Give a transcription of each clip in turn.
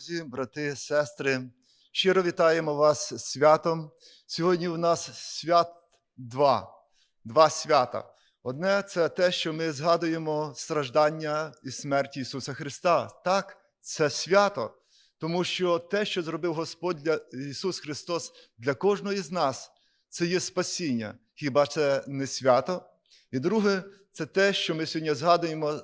друзі, брати, сестри, щиро вітаємо вас з святом. Сьогодні у нас свят два, два свята. Одне це те, що ми згадуємо страждання і смерть Ісуса Христа. Так, це свято, тому що те, що зробив Господь для Ісус Христос для кожного із нас, це є спасіння. Хіба це не свято? І друге, це те, що ми сьогодні згадуємо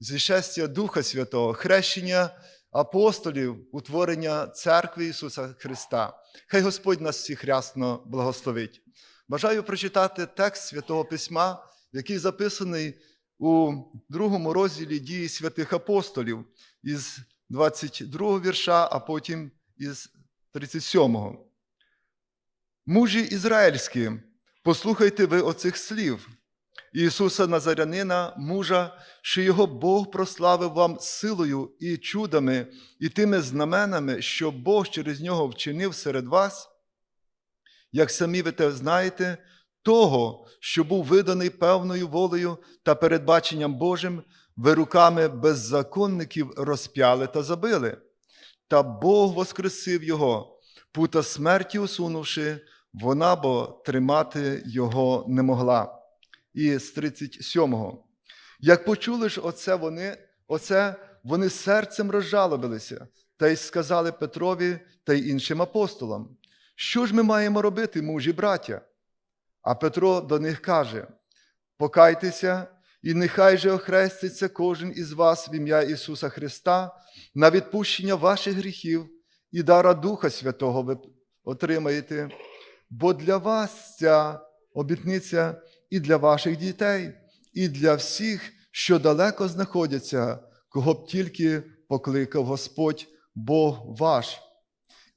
зішестя Духа Святого, хрещення апостолів, утворення церкви Ісуса Христа. Хай Господь нас всіх рясно благословить. Бажаю прочитати текст Святого Письма, який записаний у другому розділі дії святих апостолів із 22 вірша, а потім із 37. Мужі ізраїльські, послухайте ви оцих слів. Ісуса Назарянина, мужа, що його Бог прославив вам силою і чудами, і тими знаменами, що Бог через нього вчинив серед вас, як самі ви те знаєте, того, що був виданий певною волею та передбаченням Божим, ви руками беззаконників розп'яли та забили. Та Бог воскресив його, пута смерті усунувши, вона бо тримати його не могла і з 37-го. Як почули ж оце вони, оце вони серцем розжалобилися та й сказали Петрові та й іншим апостолам: Що ж ми маємо робити, мужі браття? А Петро до них каже: Покайтеся, і нехай же охреститься кожен із вас в ім'я Ісуса Христа на відпущення ваших гріхів і дара Духа Святого ви отримаєте, бо для вас ця обітниця і для ваших дітей, і для всіх, що далеко знаходяться, кого б тільки покликав Господь Бог ваш.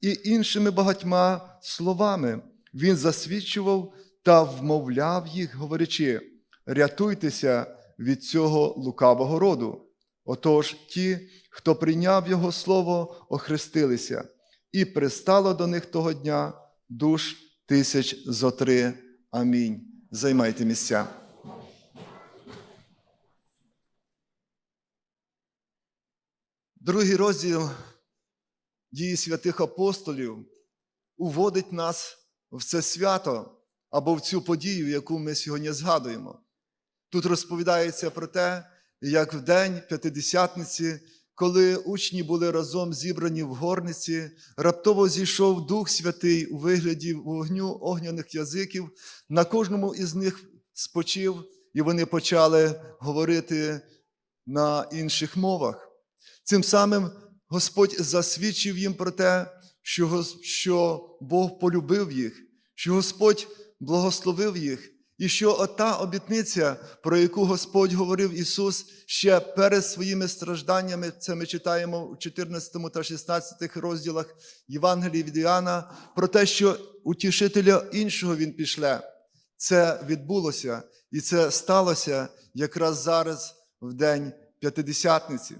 І іншими багатьма словами Він засвідчував та вмовляв їх, говорячи: рятуйтеся від цього лукавого роду. Отож, ті, хто прийняв Його слово, охрестилися, і пристало до них того дня душ тисяч зо три. Амінь. Займайте місця. Другий розділ дії святих апостолів уводить нас в це свято або в цю подію, яку ми сьогодні згадуємо. Тут розповідається про те, як в день П'ятидесятниці, коли учні були разом зібрані в горниці, раптово зійшов Дух Святий у вигляді вогню огняних язиків, на кожному із них спочив, і вони почали говорити на інших мовах. Цим самим Господь засвідчив їм про те, що, Бог полюбив їх, що Господь благословив їх, і що ота обітниця, про яку Господь говорив Ісус ще перед своїми стражданнями, це ми читаємо у 14 та 16 розділах Євангелії від Іоанна, про те, що утішителя іншого Він пішле. Це відбулося, і це сталося якраз зараз, в день П'ятидесятниці.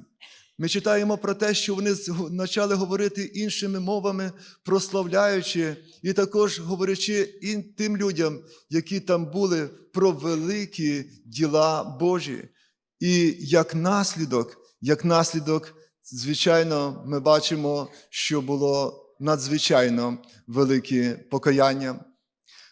Ми читаємо про те, що вони почали говорити іншими мовами, прославляючи, і також говорячи і тим людям, які там були, про великі діла Божі. І як наслідок, як наслідок, звичайно, ми бачимо, що було надзвичайно велике покаяння.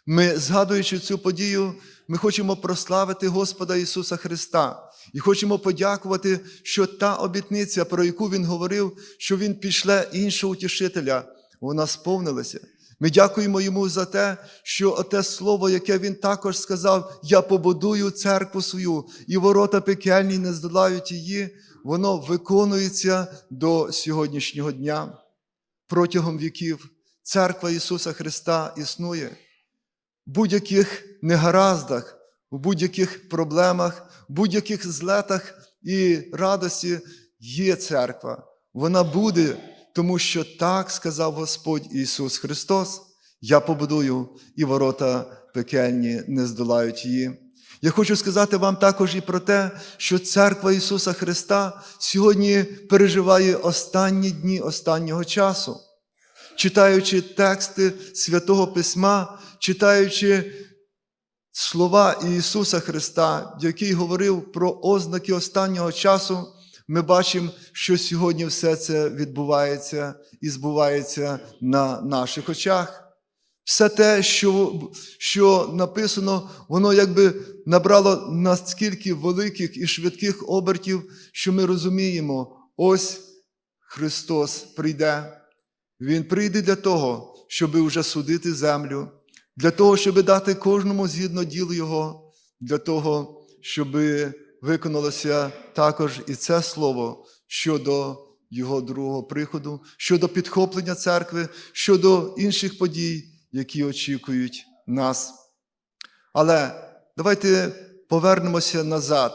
Ми, згадуючи цю подію, ми хочемо прославити Господа Ісуса Христа і хочемо подякувати, що та обітниця, про яку Він говорив, що Він пішле іншого утішителя, вона сповнилася. Ми дякуємо йому за те, що те слово, яке він також сказав: Я побудую церкву свою, і ворота пекельні не здолають її, воно виконується до сьогоднішнього дня. Протягом віків церква Ісуса Христа існує в будь-яких негараздах, в будь-яких проблемах, будь-яких злетах і радості є церква. Вона буде, тому що так сказав Господь Ісус Христос. Я побудую, і ворота пекельні не здолають її. Я хочу сказати вам також і про те, що церква Ісуса Христа сьогодні переживає останні дні останнього часу читаючи тексти Святого Письма, читаючи слова Ісуса Христа, який говорив про ознаки останнього часу, Ми бачимо, що сьогодні все це відбувається і збувається на наших очах. Все те, що, що написано, воно якби набрало наскільки великих і швидких обертів, що ми розуміємо, ось Христос прийде. Він прийде для того, щоб вже судити землю, для того, щоб дати кожному згідно ділу Його, для того, щоб виконалося також і це слово щодо Його другого приходу, щодо підхоплення церкви, щодо інших подій, які очікують нас. Але давайте повернемося назад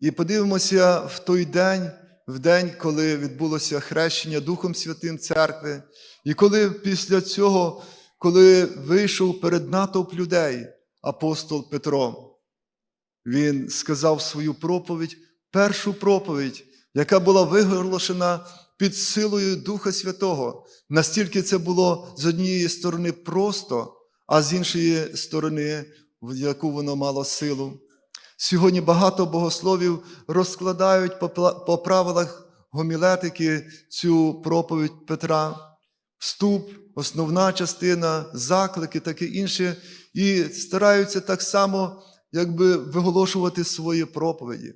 і подивимося в той день, в день, коли відбулося хрещення Духом Святим Церкви, і коли після цього, коли вийшов перед натовп людей апостол Петро, він сказав свою проповідь, першу проповідь, яка була виголошена під силою Духа Святого. Настільки це було з однієї сторони просто, а з іншої сторони, в яку воно мало силу. Сьогодні багато богословів розкладають по правилах гомілетики цю проповідь Петра, вступ, основна частина, заклики, таке інше, і стараються так само якби виголошувати свої проповіді.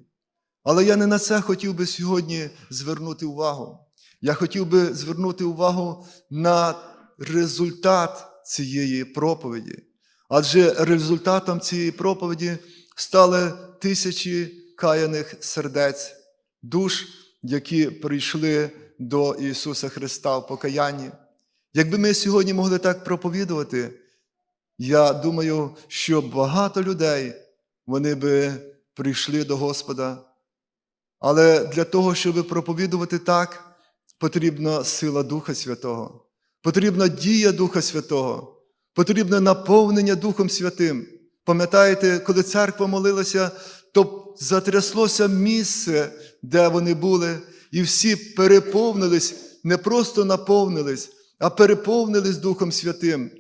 Але я не на це хотів би сьогодні звернути увагу. Я хотів би звернути увагу на результат цієї проповіді. Адже результатом цієї проповіді стали тисячі каяних сердець, душ, які прийшли до Ісуса Христа в покаянні. Якби ми сьогодні могли так проповідувати, я думаю, що багато людей вони би прийшли до Господа. Але для того, щоб проповідувати так, потрібна сила Духа Святого, потрібна дія Духа Святого, потрібне наповнення Духом Святим. Пам'ятаєте, коли церква молилася, то затряслося місце, де вони були, і всі переповнились, не просто наповнились, а переповнились Духом Святим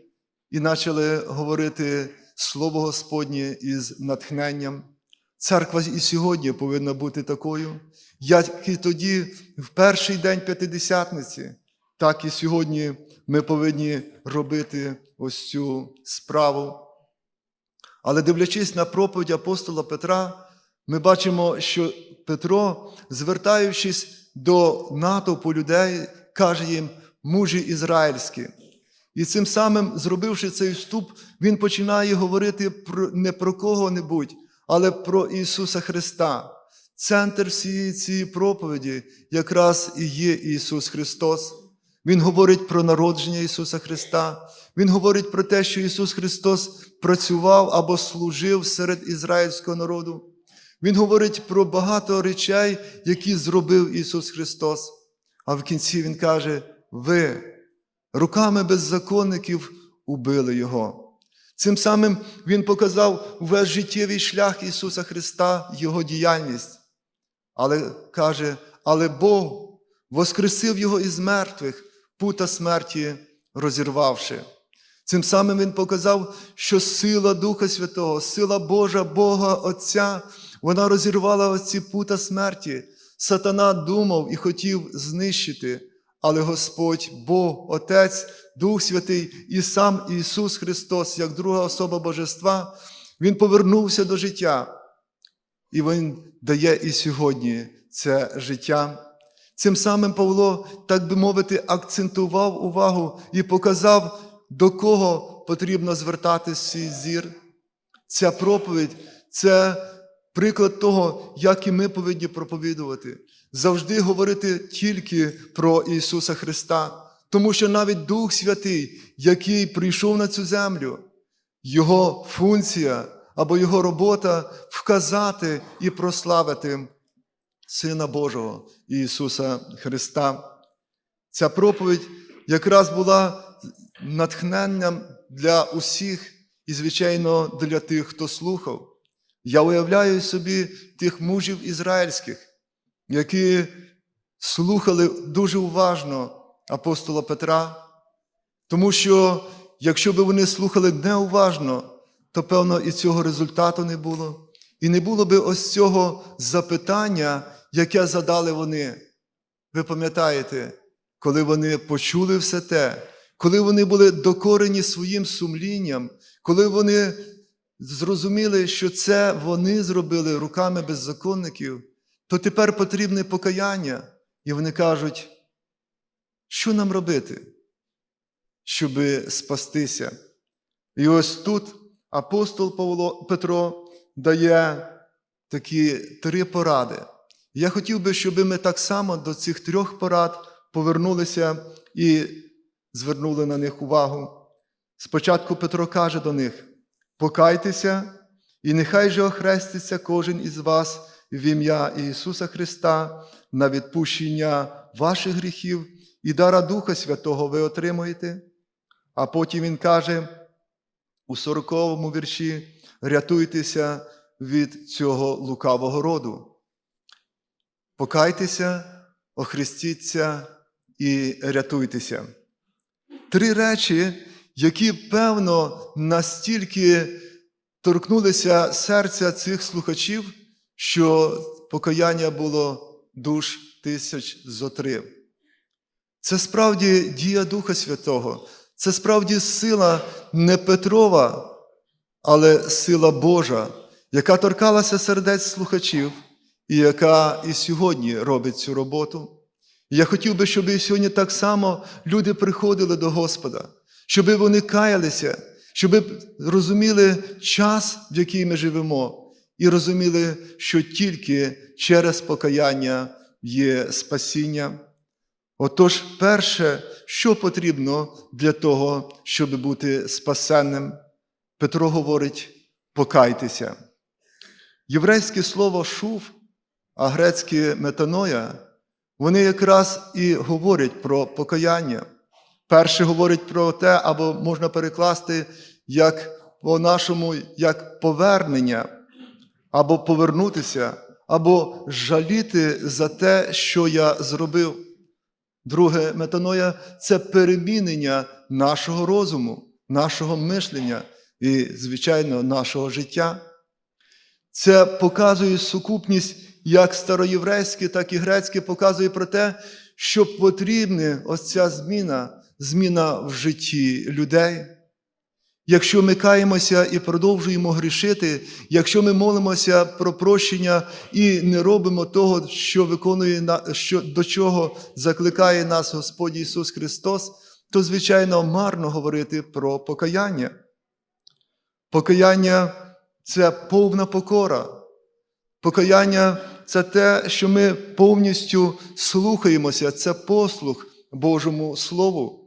і почали говорити Слово Господнє із натхненням. Церква і сьогодні повинна бути такою, як і тоді, в перший день П'ятидесятниці, так і сьогодні ми повинні робити ось цю справу. Але дивлячись на проповідь апостола Петра, ми бачимо, що Петро, звертаючись до натовпу людей, каже їм мужі ізраїльські. І цим самим, зробивши цей вступ, він починає говорити про, не про кого-небудь, але про Ісуса Христа. Центр всієї цієї проповіді якраз і є Ісус Христос. Він говорить про народження Ісуса Христа. Він говорить про те, що Ісус Христос працював або служив серед ізраїльського народу. Він говорить про багато речей, які зробив Ісус Христос. А в кінці Він каже: ви руками беззаконників убили Його. Цим самим Він показав весь життєвий шлях Ісуса Христа, Його діяльність. Але каже, але Бог воскресив Його із мертвих, пута смерті розірвавши. Цим самим Він показав, що сила Духа Святого, сила Божа, Бога Отця, вона розірвала оці пута смерті. Сатана думав і хотів знищити, але Господь, Бог, Отець, Дух Святий і сам Ісус Христос, як друга особа Божества, Він повернувся до життя. І Він дає і сьогодні це життя. Цим самим Павло, так би мовити, акцентував увагу і показав, до кого потрібно звертати свій зір. Ця проповідь це приклад того, як і ми повинні проповідувати. Завжди говорити тільки про Ісуса Христа, тому що навіть Дух Святий, який прийшов на цю землю, Його функція або Його робота вказати і прославити Сина Божого Ісуса Христа. Ця проповідь якраз була натхненням для усіх і, звичайно, для тих, хто слухав. Я уявляю собі тих мужів ізраїльських, які слухали дуже уважно апостола Петра, тому що якщо б вони слухали неуважно, то певно і цього результату не було. І не було би ось цього запитання, яке задали вони. Ви пам'ятаєте, коли вони почули все те, коли вони були докорені своїм сумлінням, коли вони зрозуміли, що це вони зробили руками беззаконників, то тепер потрібне покаяння. І вони кажуть, що нам робити, щоб спастися? І ось тут апостол Павло, Петро дає такі три поради. Я хотів би, щоб ми так само до цих трьох порад повернулися і звернули на них увагу. Спочатку Петро каже до них: покайтеся, і нехай же охреститься кожен із вас в ім'я Ісуса Христа на відпущення ваших гріхів і дара Духа Святого ви отримуєте. А потім Він каже у 40-му вірші: рятуйтеся від цього лукавого роду. Покайтеся, охрестіться і рятуйтеся. Три речі, які, певно, настільки торкнулися серця цих слухачів, що покаяння було душ тисяч зо три. Це справді дія Духа Святого, це справді сила не Петрова, але сила Божа, яка торкалася сердець слухачів і яка і сьогодні робить цю роботу. І я хотів би, щоб і сьогодні так само люди приходили до Господа, щоб вони каялися, щоб розуміли час, в який ми живемо, і розуміли, що тільки через покаяння є спасіння. Отож, перше, що потрібно для того, щоб бути спасенним, Петро говорить: покайтеся. Єврейське слово шув, а грецьке метаноя, вони якраз і говорять про покаяння. Перше говорить про те, або можна перекласти як по-нашому, як повернення, або повернутися, або жаліти за те, що я зробив. Друге метаноя це перемінення нашого розуму, нашого мишлення і, звичайно, нашого життя. Це показує сукупність як староєврейське, так і грецьке, показує про те, що потрібна ось ця зміна, зміна в житті людей. Якщо ми каємося і продовжуємо грішити, якщо ми молимося про прощення і не робимо того, що виконує що, до чого закликає нас Господь Ісус Христос, то, звичайно, марно говорити про покаяння. Покаяння це повна покора. Покаяння це те, що ми повністю слухаємося, це послух Божому Слову.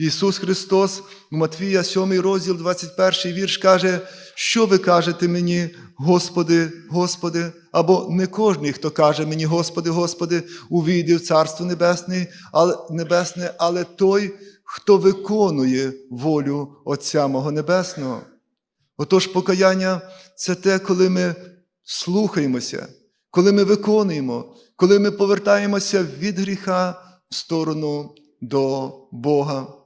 Ісус Христос у Матвія, 7 розділ, 21 вірш каже, що ви кажете мені, Господи, Господи, або не кожний, хто каже мені, Господи, Господи, увійде в Царство Небесне, але, Небесне, але той, хто виконує волю Отця Мого Небесного. Отож, покаяння це те, коли ми слухаємося, коли ми виконуємо, коли ми повертаємося від гріха в сторону до Бога.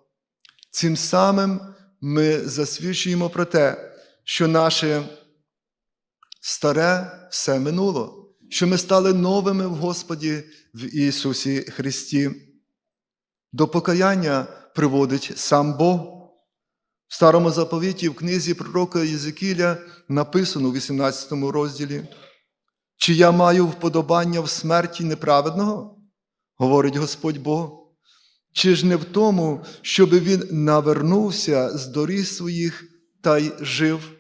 Цим самим ми засвідчуємо про те, що наше старе все минуло, що ми стали новими в Господі в Ісусі Христі. До покаяння приводить сам Бог. В старому заповіті в книзі пророка Єзекіля написано у 18 розділі, чи я маю вподобання в смерті неправедного, говорить Господь Бог. Чи ж не в тому, щоб він навернувся з доріг своїх та й жив?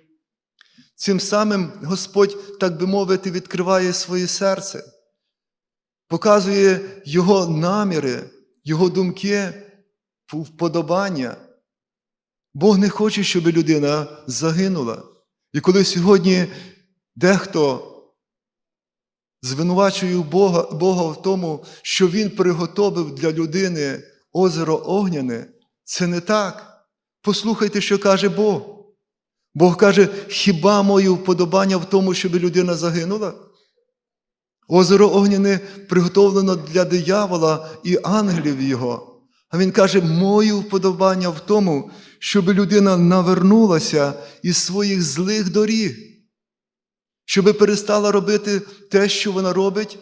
Цим самим Господь, так би мовити, відкриває своє серце, показує Його наміри, Його думки, вподобання. Бог не хоче, щоб людина загинула. І коли сьогодні дехто звинувачує Бога, Бога в тому, що Він приготовив для людини озеро Огняне, це не так. Послухайте, що каже Бог. Бог каже, хіба моє вподобання в тому, щоб людина загинула? Озеро Огняне приготовлено для диявола і ангелів його. А він каже, моє вподобання в тому, щоб людина навернулася із своїх злих доріг, щоб перестала робити те, що вона робить,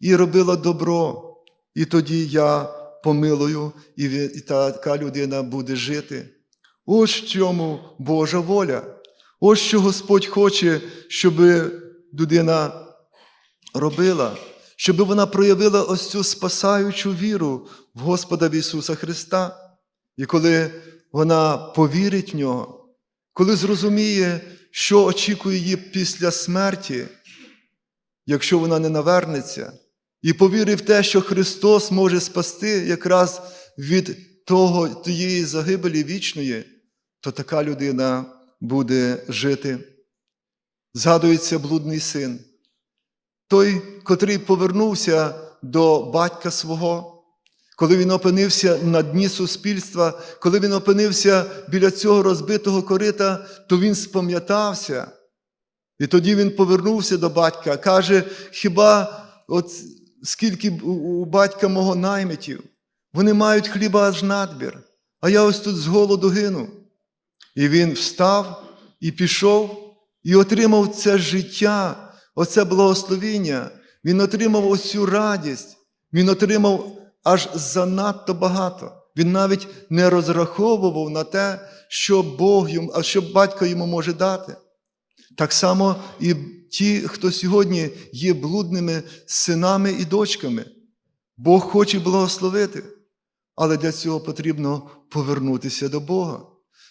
і робила добро, і тоді я помилую, і така людина буде жити. Ось в чому Божа воля. Ось що Господь хоче, щоб людина робила, щоб вона проявила ось цю спасаючу віру в Господа Ісуса Христа. І коли вона повірить в нього, коли зрозуміє, що очікує її після смерті, якщо вона не навернеться, і повірить в те, що Христос може спасти якраз від того, тієї загибелі вічної, то така людина буде жити. Згадується блудний син, той, котрий повернувся до батька свого, коли він опинився на дні суспільства, коли він опинився біля цього розбитого корита, то він спам'ятався. І тоді він повернувся до батька, каже: хіба от скільки у- батька мого наймитів, вони мають хліба аж надбір, а я ось тут з голоду гину. І він встав і пішов, і отримав це життя, оце благословіння. Він отримав ось цю радість, він отримав аж занадто багато. Він навіть не розраховував на те, що Бог йому, а що батько йому може дати. Так само і ті, хто сьогодні є блудними синами і дочками. Бог хоче благословити, але для цього потрібно повернутися до Бога,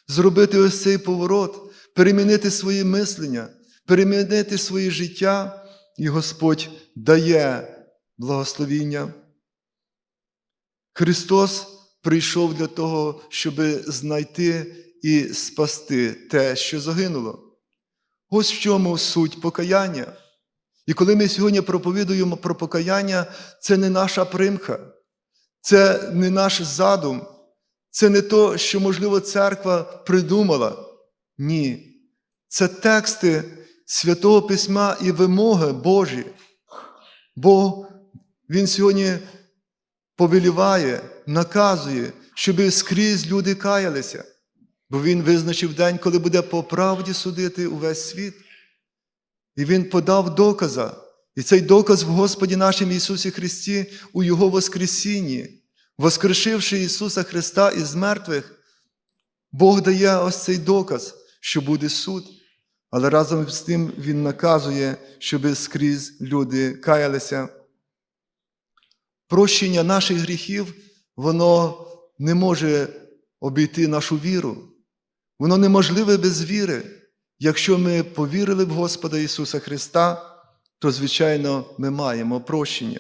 зробити ось цей поворот, перемінити свої мислення, перемінити своє життя, і Господь дає благословіння. Христос прийшов для того, щоб знайти і спасти те, що загинуло. Ось в чому суть покаяння. І коли ми сьогодні проповідуємо про покаяння, це не наша примха, це не наш задум, це не то, що, можливо, церква придумала. Ні. Це тексти Святого Письма і вимоги Божі. Бо Він сьогодні повеліває, наказує, щоб скрізь люди каялися. Бо Він визначив день, коли буде по правді судити увесь світ. І Він подав доказа. І цей доказ в Господі нашому Ісусі Христі у Його Воскресінні, воскрешивши Ісуса Христа із мертвих, Бог дає ось цей доказ, що буде суд. Але разом з тим Він наказує, щоб скрізь люди каялися. Прощення наших гріхів, воно не може обійти нашу віру. Воно неможливе без віри. Якщо ми повірили в Господа Ісуса Христа, то, звичайно, ми маємо прощення.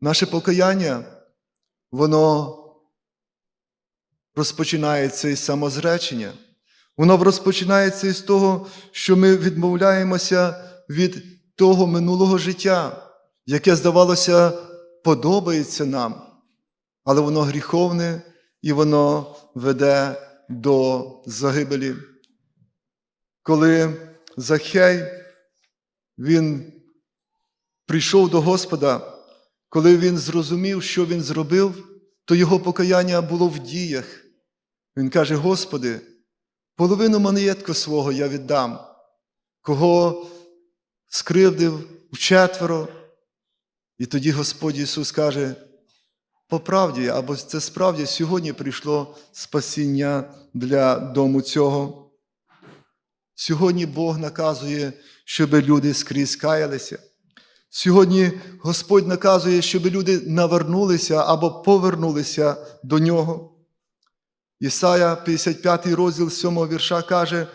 Наше покаяння, воно розпочинається із самозречення. Воно розпочинається із того, що ми відмовляємося від того минулого життя, яке, здавалося, подобається нам, але воно гріховне і воно веде до загибелі. Коли Захей він прийшов до Господа, коли він зрозумів, що він зробив, то його покаяння було в діях. Він каже: Господи, половину маєтку свого я віддам, кого скривдив вчетверо. І тоді Господь Ісус каже, по правді, або це справді сьогодні прийшло спасіння для дому цього. Сьогодні Бог наказує, щоб люди скрізь каялися. Сьогодні Господь наказує, щоб люди навернулися або повернулися до Нього. Ісая, 55 розділ 7 вірша каже: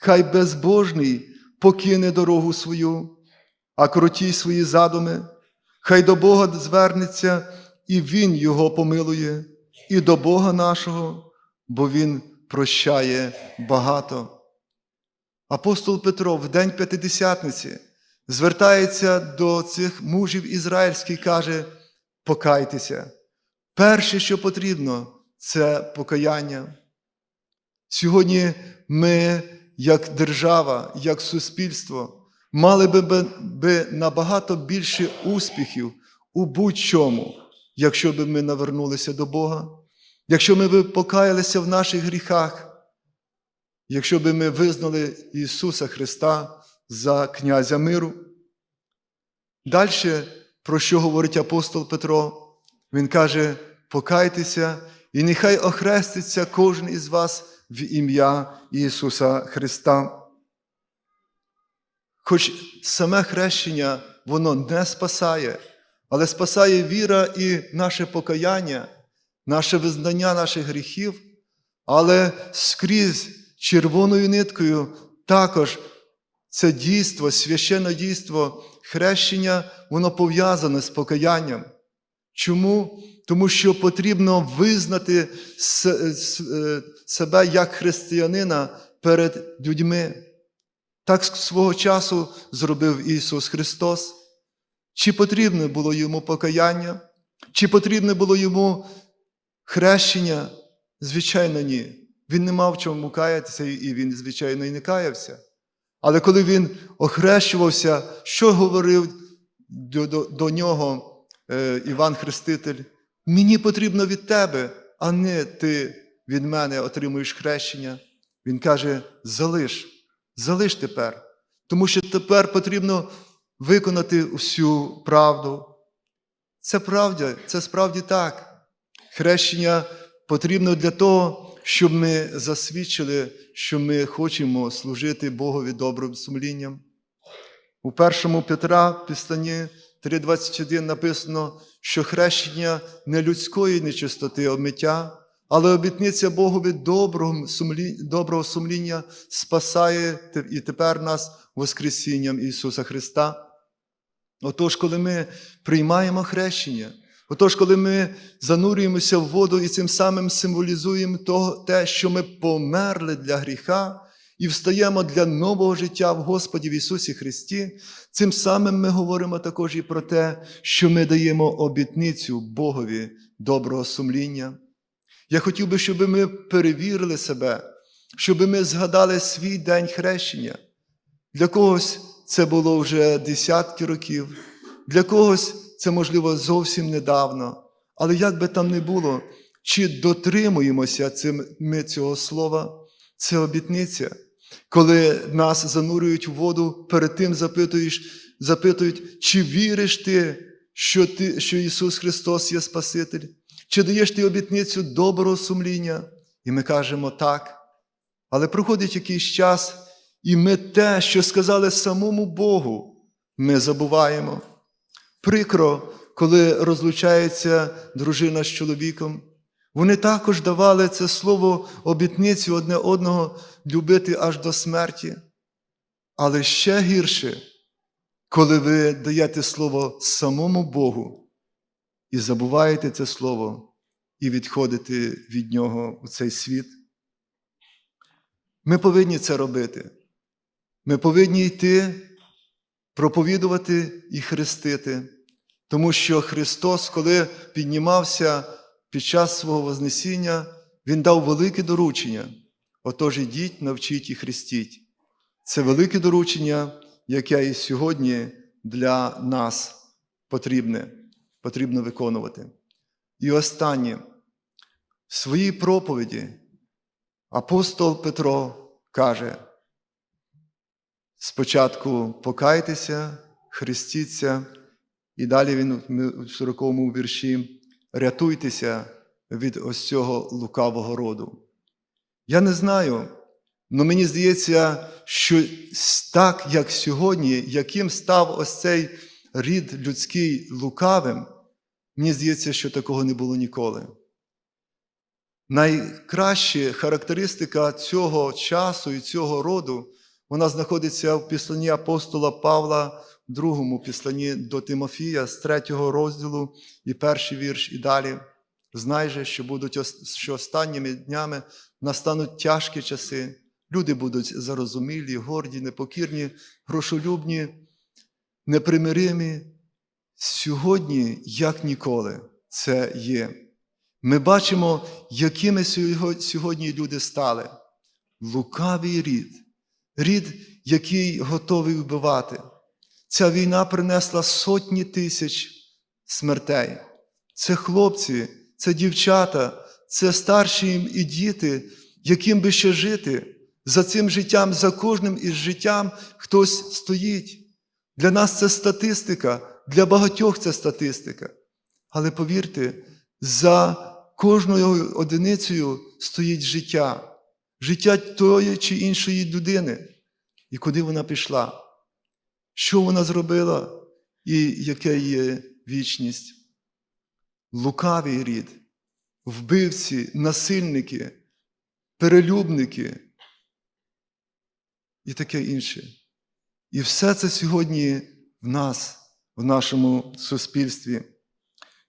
Хай безбожний покине дорогу свою, а круті свої задуми, хай до Бога звернеться, і Він його помилує, і до Бога нашого, бо Він прощає багато. Апостол Петро в день П'ятидесятниці звертається до цих мужів ізраїльських і каже: покайтеся. Перше, що потрібно, це покаяння. Сьогодні ми, як держава, як суспільство, мали би, би, набагато більше успіхів у будь-чому, якщо б ми навернулися до Бога, якщо ми б покаялися в наших гріхах, якщо б ми визнали Ісуса Христа за князя миру. Далі, про що говорить апостол Петро? Він каже: покайтеся, і нехай охреститься кожен із вас в ім'я Ісуса Христа. Хоч саме хрещення воно не спасає, але спасає віра і наше покаяння, наше визнання наших гріхів, але скрізь червоною ниткою також це дійство, священне дійство, хрещення, воно пов'язане з покаянням. Чому? Тому що потрібно визнати е, себе як християнина перед людьми. Так свого часу зробив Ісус Христос. Чи потрібне було йому покаяння? Чи потрібне було йому хрещення? Звичайно, ні. Він не мав чому каятися, і він, звичайно, і не каявся. Але коли він охрещувався, що говорив до, до, до нього е, Іван Хреститель? Мені потрібно від тебе, а не ти від мене отримуєш хрещення. Він каже: залиш, залиш тепер, тому що тепер потрібно виконати всю правду. Це правда, це справді так. Хрещення потрібно для того, щоб ми засвідчили, що ми хочемо служити Богові добрим сумлінням. У першому Петра, Пістані 3,21 написано, що хрещення не людської нечистоти омиття, але обітниця Богові доброго, сумлі... доброго сумління спасає і тепер нас Воскресінням Ісуса Христа. Отож, коли ми приймаємо хрещення, отож, коли ми занурюємося в воду і цим самим символізуємо того, те, що ми померли для гріха і встаємо для нового життя в Господі в Ісусі Христі, цим самим ми говоримо також і про те, що ми даємо обітницю Богові доброго сумління. Я хотів би, щоб ми перевірили себе, щоб ми згадали свій день хрещення. Для когось це було вже десятки років, для когось це, можливо, зовсім недавно. Але як би там не було, чи дотримуємося цим, ми цього слова, це обітниця. Коли нас занурюють в воду, перед тим запитуєш, запитують, чи віриш ти, що, ти, що Ісус Христос є Спаситель? Чи даєш ти обітницю доброго сумління? І ми кажемо так. Але проходить якийсь час, і ми те, що сказали самому Богу, ми забуваємо. Прикро, коли розлучається дружина з чоловіком. Вони також давали це слово обітницю одне одного любити аж до смерті. Але ще гірше, коли ви даєте слово самому Богу і забуваєте це слово і відходите від нього у цей світ. Ми повинні це робити. Ми повинні йти, проповідувати і хрестити, тому що Христос, коли піднімався під час свого Вознесіння, Він дав велике доручення. Отож ідіть, навчіть і хрестіть. Це велике доручення, яке і сьогодні для нас потрібне, потрібно виконувати. І останнє, в своїй проповіді апостол Петро каже, спочатку покайтеся, хрестіться, і далі він в 40-му вірші рятуйтеся від ось цього лукавого роду. Я не знаю, але мені здається, що так, як сьогодні, яким став ось цей рід людський лукавим, мені здається, що такого не було ніколи. Найкраща характеристика цього часу і цього роду, вона знаходиться в післанні апостола Павла, в другому післанні до Тимофія з третього розділу і перший вірш, і далі. Знай же, що будуть що останніми днями настануть тяжкі часи. Люди будуть зарозумілі, горді, непокірні, грошолюбні, непримиримі. Сьогодні, як ніколи, це є. Ми бачимо, якими сьогодні люди стали. Лукавий рід, рід, який готовий вбивати. Ця війна принесла сотні тисяч смертей. Це хлопці, це дівчата, це старші їм і діти, яким би ще жити. За цим життям, за кожним із життям хтось стоїть. Для нас це статистика, Для багатьох це статистика. Але повірте, за кожною одиницею стоїть життя, життя тої чи іншої людини, і куди вона пішла, що вона зробила, і яка є вічність. Лукавий рід, вбивці, насильники, перелюбники і таке інше. І все це сьогодні в нас, в нашому суспільстві.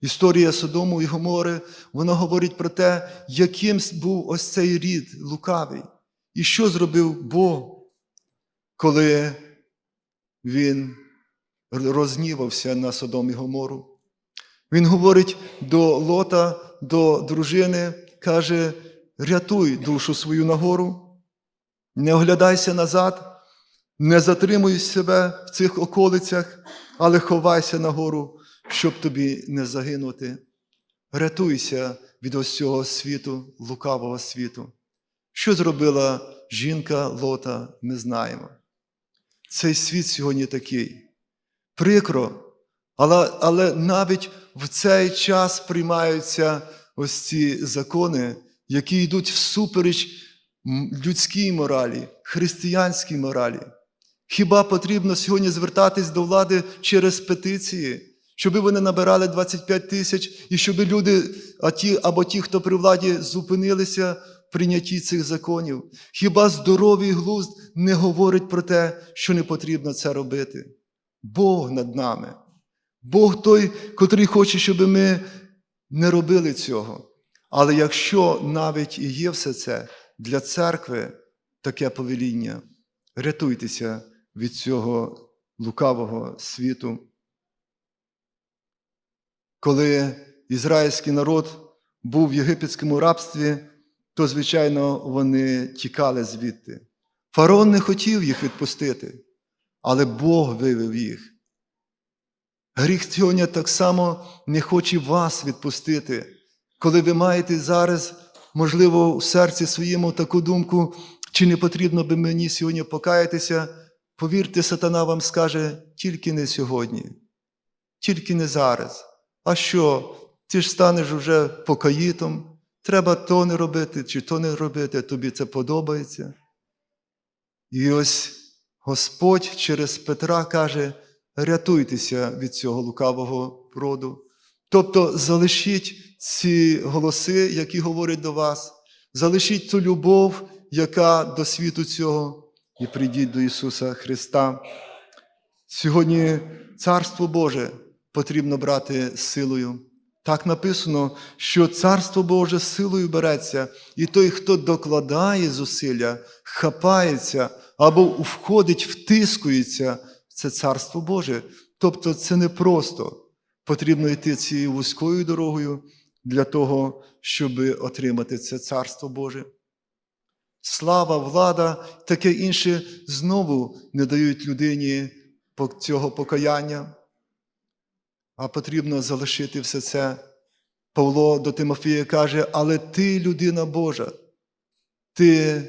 Історія Содому і Гомори, вона говорить про те, яким був ось цей рід лукавий, і що зробив Бог, коли він рознівався на Содом і Гомору. Він говорить до Лота, до дружини, каже: рятуй душу свою нагору, не оглядайся назад, не затримуй себе в цих околицях, але ховайся нагору, щоб тобі не загинути. Рятуйся від ось цього світу, лукавого світу. Що зробила жінка Лота, ми знаємо. Цей світ сьогодні такий. Прикро, але, але навіть в цей час приймаються ось ці закони, які йдуть всупереч людській моралі, християнській моралі. Хіба потрібно сьогодні звертатись до влади через петиції, щоб вони набирали 25 тисяч, і щоб люди, а ті, або ті, хто при владі зупинилися прийнятті цих законів? Хіба здоровий глузд не говорить про те, що не потрібно це робити? Бог над нами. Бог той, котрий хоче, щоб ми не робили цього. Але якщо навіть і є все це для церкви таке повеління, рятуйтеся від цього лукавого світу. Коли ізраїльський народ був в єгипетському рабстві, то, звичайно, вони тікали звідти. Фараон не хотів їх відпустити, але Бог вивів їх. Гріх сьогодні так само не хоче вас відпустити, коли ви маєте зараз, можливо, в серці своєму таку думку, чи не потрібно би мені сьогодні покаятися, повірте, сатана вам скаже тільки не сьогодні, тільки не зараз. А що? Ти ж станеш вже покаїтом, треба то не робити, чи то не робити, тобі це подобається. І ось Господь через Петра каже, рятуйтеся від цього лукавого роду. Тобто залишіть ці голоси, які говорять до вас, залишіть ту любов, яка до світу цього, і прийдіть до Ісуса Христа. Сьогодні Царство Боже потрібно брати силою. Так написано, що Царство Боже силою береться, і той, хто докладає зусилля, хапається або входить, втискується це Царство Боже. Тобто це не просто потрібно йти цією вузькою дорогою для того, щоб отримати це Царство Боже. Слава, влада, таке інше знову не дають людині цього покаяння, а потрібно залишити все це. Павло до Тимофія каже, але ти людина Божа, ти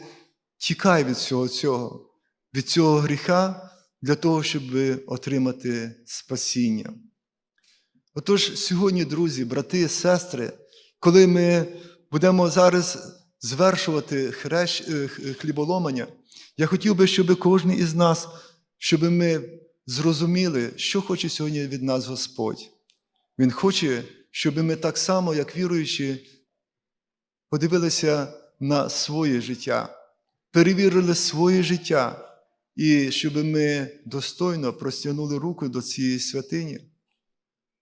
тікай від всього цього, від цього гріха для того, щоб отримати спасіння. Отож, сьогодні, друзі, брати, сестри, коли ми будемо зараз звершувати хрещ, хліболомання, я хотів би, щоб кожен із нас, щоб ми зрозуміли, що хоче сьогодні від нас Господь. Він хоче, щоб ми так само, як віруючі, подивилися на своє життя, перевірили своє життя, і щоб ми достойно простягнули руку до цієї святині.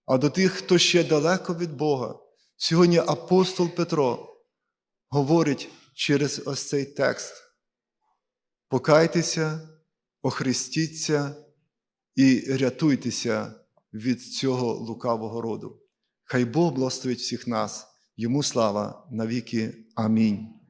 А до тих, хто ще далеко від Бога, сьогодні апостол Петро говорить через ось цей текст: покайтеся, охрестіться і рятуйтеся від цього лукавого роду. Хай Бог благословить всіх нас, йому слава навіки. Амінь.